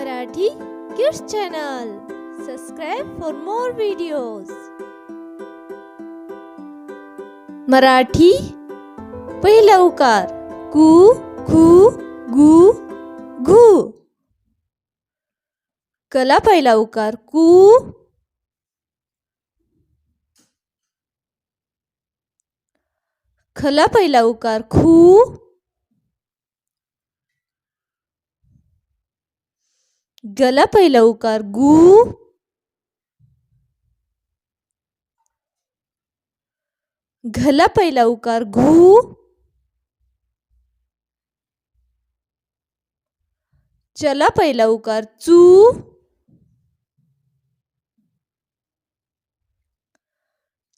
Marathi kids channel. Subscribe for more videos Marathi पहिला उकार। कु, खु, गु घु कला पहिला उकार। कु। खला पहिला उकार। खू। गला पहिला उकार. गु. घला पहिला उकार. घू चला पहिला उकार. चू.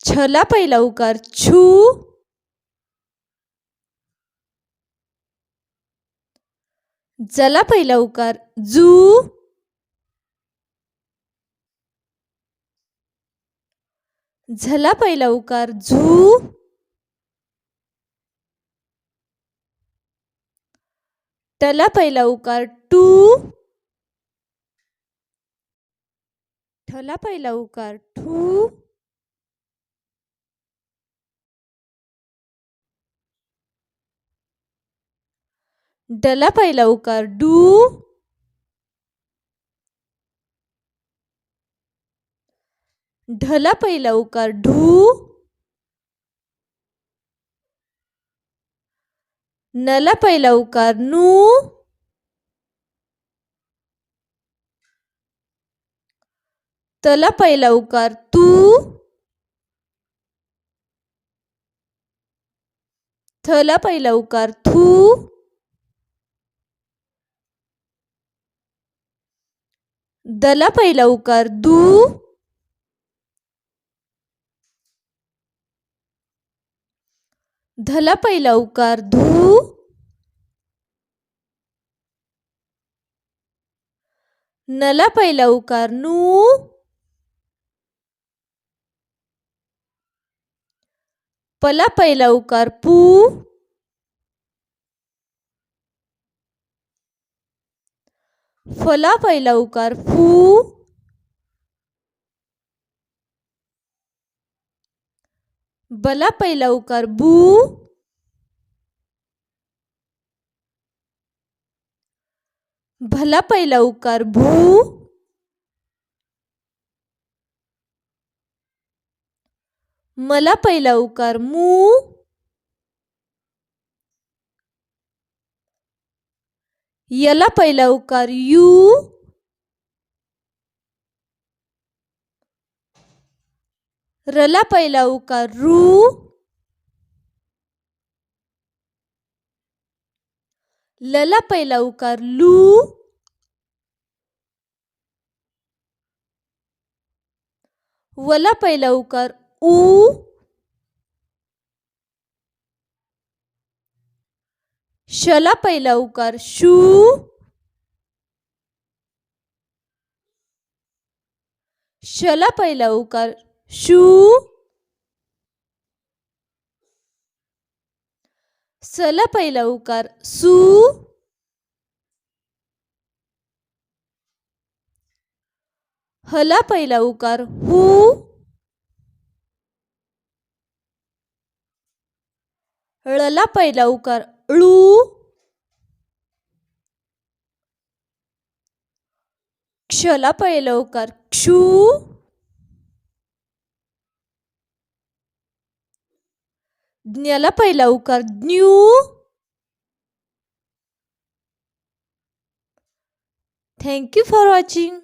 छला पहिला उकार. छू. जला पहिला उकार. जू. झला पहिला उकार? झू. टला पहिला उकार टू. ठला पहिला उकार ठू डला पहिला उकार डू. ढला पहिला उकार ढू. नला पहिला उकार नू. तला पहिला उकार तू. थला पहिला उकार थू. दला पहिला उकार दू. धला पहिला उकार धू. नला पहिला उकार नू. पला पहिला उकार पू. फला पहिला उकार फू. बला पहिला उकार बू. भला पहिला उकार भू. मला पहिला उकार मू. याला पहिला उकार यू. रला पहिला उकार रू? लला पहिला उकार लू? वला पहिला उकार ऊ शला पहिला उकार शू? शला पहिला उकार शू सला पहिला उकार सू हला पहिला उकार हू ळला पहिला उकार ळू क्षला पहिला उकार क्षू ज्ञाला पहिला उकार. ज्ञू. Thank you for watching